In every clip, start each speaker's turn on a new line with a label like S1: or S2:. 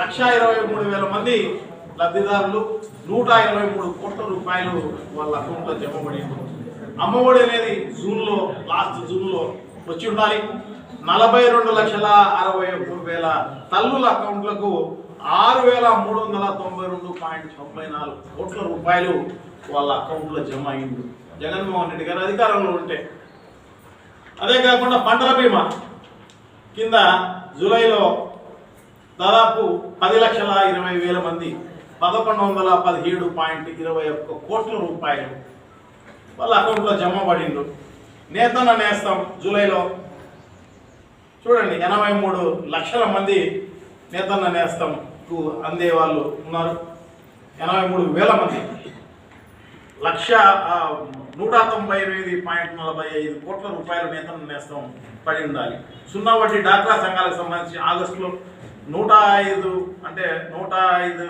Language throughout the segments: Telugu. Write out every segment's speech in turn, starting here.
S1: లక్ష ఇరవై మూడు వేల మంది లబ్ధిదారులు నూట ఇరవై మూడు కోట్ల రూపాయలు వాళ్ళ అకౌంట్లో జమ పడింది అమ్మఒడి అనేది జూన్లో లాస్ట్ జూన్లో వచ్చి ఉండాలి. నలభై రెండు లక్షల అరవై ఒక్క వేల తల్లుల అకౌంట్లకు ఆరు వేల మూడు వందల తొంభై రెండు పాయింట్ తొంభై నాలుగు కోట్ల రూపాయలు వాళ్ళ అకౌంట్లో జమ అయింది. జగన్మోహన్ రెడ్డి గారు అధికారంలో ఉంటే. అదే కాకుండా పంటల బీమా. కింద జూలైలో దాదాపు పది లక్షల ఇరవై వేల మంది పదకొండు వందల పదిహేడు పాయింట్ ఇరవై ఒక్క కోట్ల రూపాయలు వాళ్ళ అకౌంట్లో జమ పడిండ్రు. నేతన్న నేస్తాం జూలైలో. చూడండి ఎనభై మూడు లక్షల మంది నేతన్న నేస్తంకు అందే వాళ్ళు ఉన్నారు. ఎనభై మూడు వేల మంది. లక్ష నూట తొంభై ఎనిమిది పాయింట్ నలభై ఐదు కోట్ల రూపాయలు నేతన్న నేస్తం పడి ఉండాలి సున్నా వడ్డీ డాక్రా సంఘాలకు సంబంధించి ఆగస్టులో నూట ఐదు అంటే నూట ఐదు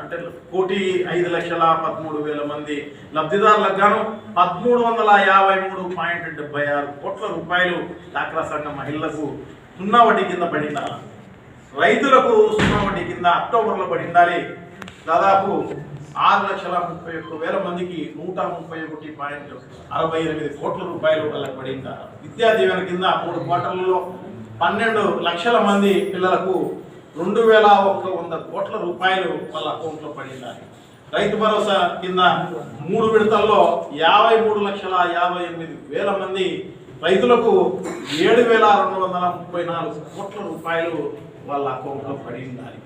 S1: అంటే కోటి ఐదు లక్షల పదమూడు వేల మంది లబ్ధిదారులకు గాను పదమూడు వందల యాభై మూడు పాయింట్ డెబ్బై ఆరు కోట్ల రూపాయలు డాక్రా సంఘ మహిళలకు సున్నా వడ్డీ కింద పడి రైతులకు సున్నా వడ్డీ కింద అక్టోబర్లో పడిందాలి. దాదాపు ఆరు లక్షల ముప్పై ఒక్క వేల మందికి నూట ముప్పై ఒకటి పాయింట్ అరవై ఎనిమిది కోట్ల రూపాయలు వాళ్ళకి పడింది? విద్యా దీవెన కింద మూడు క్వార్టర్లలో పన్నెండు లక్షల మంది పిల్లలకు రెండు వేల ఒక వంద కోట్ల రూపాయలు వాళ్ళ అకౌంట్లో పడినాయి రైతు భరోసా కింద మూడు విడతల్లో యాభై మూడు లక్షల యాభై ఎనిమిది వేల మంది రైతులకు ఏడు వేల రెండు వందల ముప్పై నాలుగు కోట్ల రూపాయలు వాళ్ళ అకౌంట్లో పడి ఉండాలి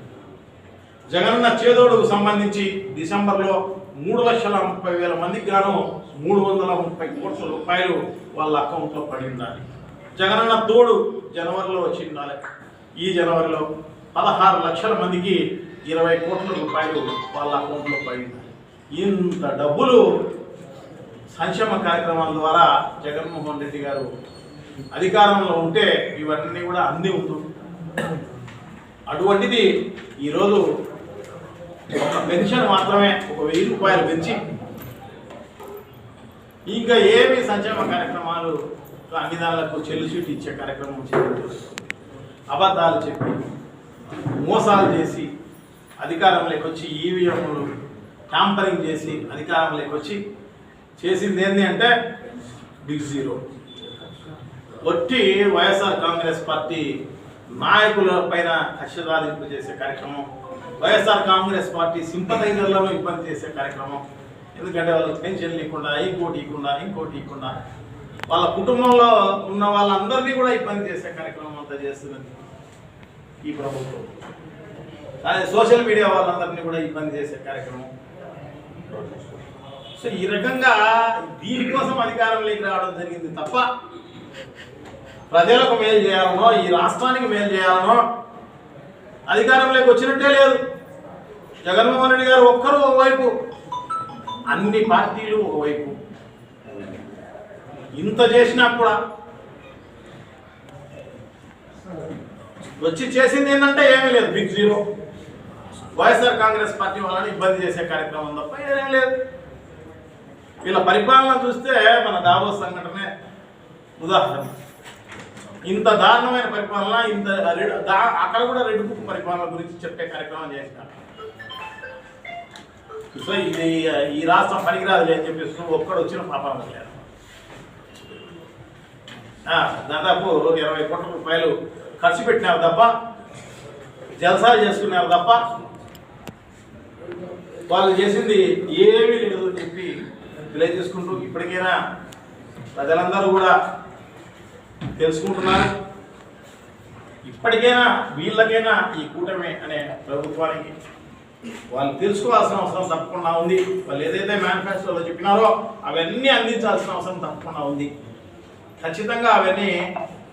S1: జగనన్న చేదోడుకు సంబంధించి డిసెంబర్లో మూడు లక్షల ముప్పై వేల మందికి గాను మూడు వందల ముప్పై కోట్ల రూపాయలు వాళ్ళ అకౌంట్లో పడి ఉండాలి జగనన్న తోడు జనవరిలో వచ్చి ఉండాలి ఈ జనవరిలో పదహారు లక్షల మందికి ఇరవై కోట్ల రూపాయలు వాళ్ళ అకౌంట్లో పడింది ఇంత డబ్బులు సంక్షేమ కార్యక్రమాల ద్వారా జగన్మోహన్ రెడ్డి గారు అధికారంలో ఉంటే ఇవన్నీ కూడా అంది ఉంటుంది అటువంటిది ఈరోజు ఒక పెన్షన్ మాత్రమే ఒక వెయ్యి రూపాయలు పెంచి ఇంకా ఏమి సంక్షేమ కార్యక్రమాలు అన్ని దానిలకు చెల్లు ఇచ్చే కార్యక్రమం చేయలేదు. అబద్ధాలు చెప్పి మోసాలు చేసి అధికారంలోకి వచ్చి ఈవీఎంలు ట్యాంపరింగ్ చేసి అధికారంలోకి వచ్చి చేసింది ఏంటి అంటే బిగ్ జీరో ఒట్టి వైఎస్ఆర్ కాంగ్రెస్ పార్టీ నాయకుల పైన కక్ష సాధింపు చేసే కార్యక్రమం వైఎస్ఆర్ కాంగ్రెస్ పార్టీ సింపతైజర్లను ఇబ్బంది చేసే కార్యక్రమం. ఎందుకంటే వాళ్ళకి పెన్షన్ లేకుండా ఇంకోటి ఇవ్వకుండా ఇంకోటి ఇవ్వకుండా. వాళ్ళ కుటుంబంలో ఉన్న వాళ్ళందరినీ కూడా ఇబ్బంది చేసే కార్యక్రమం అంతా చేస్తున్నది ఈ ప్రభుత్వం. కానీ సోషల్ మీడియా వాళ్ళందరినీ కూడా ఇబ్బంది చేసే కార్యక్రమం. సో ఈ రకంగా దీనికోసం అధికారంలోకి రావడం జరిగింది తప్ప ప్రజలకు మేలు చేయాలనో ఈ రాష్ట్రానికి మేలు చేయాలనో అధికారంలోకి వచ్చినట్టే లేదు. జగన్మోహన్ రెడ్డి గారు ఒక్కరు ఒకవైపు అన్ని పార్టీలు ఒకవైపు. ఇంత చేసినా కూడా వచ్చి చేసింది ఏంటంటే ఏమీ లేదు big zero YSR Congress party వాళ్ళని ఇబ్బంది చేసే కార్యక్రమం తప్ప ఏమీ లేదు. వీళ్ళ పరిపాలన చూస్తే మన దావోస్ సంఘటనే ఉదాహరణ. ఇంత దారుణమైన పరిపాలన ఇంత అక్కడ కూడా రెడ్ బుక్ పరిపాలన గురించి చెప్పే కార్యక్రమం చేసినారు. సో ఇది ఈ రాష్ట్రం పనికిరాదులే అని చెప్పేసి ఒక్కడు వచ్చిన పాపం లేదు దాదాపు ఇరవై కోట్ల రూపాయలు ఖర్చు పెట్టినారు తప్ప జలసాలు చేసుకున్నారు తప్ప వాళ్ళు చేసింది ఏమీ లేదు అని చెప్పి తెలియజేసుకుంటూ ఇప్పటికైనా ప్రజలందరూ కూడా తెలుసుకుంటున్నారు. ఇప్పటికైనా వీళ్ళకైనా ఈ కూటమి అనే ప్రభుత్వానికి వాళ్ళు తెలుసుకోవాల్సిన అవసరం తప్పకుండా ఉంది. వాళ్ళు ఏదైతే మేనిఫెస్టోలో చెప్పినారో అవన్నీ అందించాల్సిన అవసరం తప్పకుండా ఉంది. ఖచ్చితంగా అవన్నీ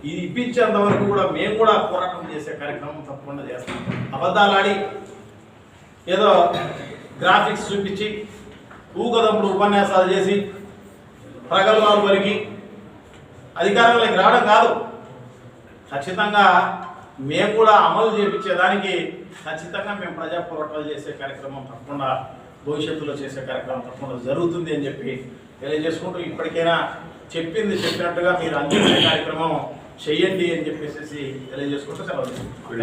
S1: ఇది ఇప్పించేంత వరకు కూడా మేము కూడా పోరాటం చేసే కార్యక్రమం తప్పకుండా చేస్తాం. అబద్ధాలు ఆడి ఏదో గ్రాఫిక్స్ చూపించి ఊగదమ్ముడు ఉపన్యాసాలు చేసి ప్రగల్భాలు వరికి అధికారంలోకి రావడం కాదు. ఖచ్చితంగా మేము కూడా అమలు చేపించేదానికి ఖచ్చితంగా మేము ప్రజా పోరాటాలు చేసే కార్యక్రమం తప్పకుండా భవిష్యత్తులో చేసే కార్యక్రమం తప్పకుండా జరుగుతుంది అని చెప్పి తెలియజేసుకుంటూ ఇప్పటికైనా చెప్పింది చెప్పినట్టుగా మీరు అందించే కార్యక్రమం చెయ్యండి అని చెప్పేసి తెలియజేసుకుంటూ సెలవు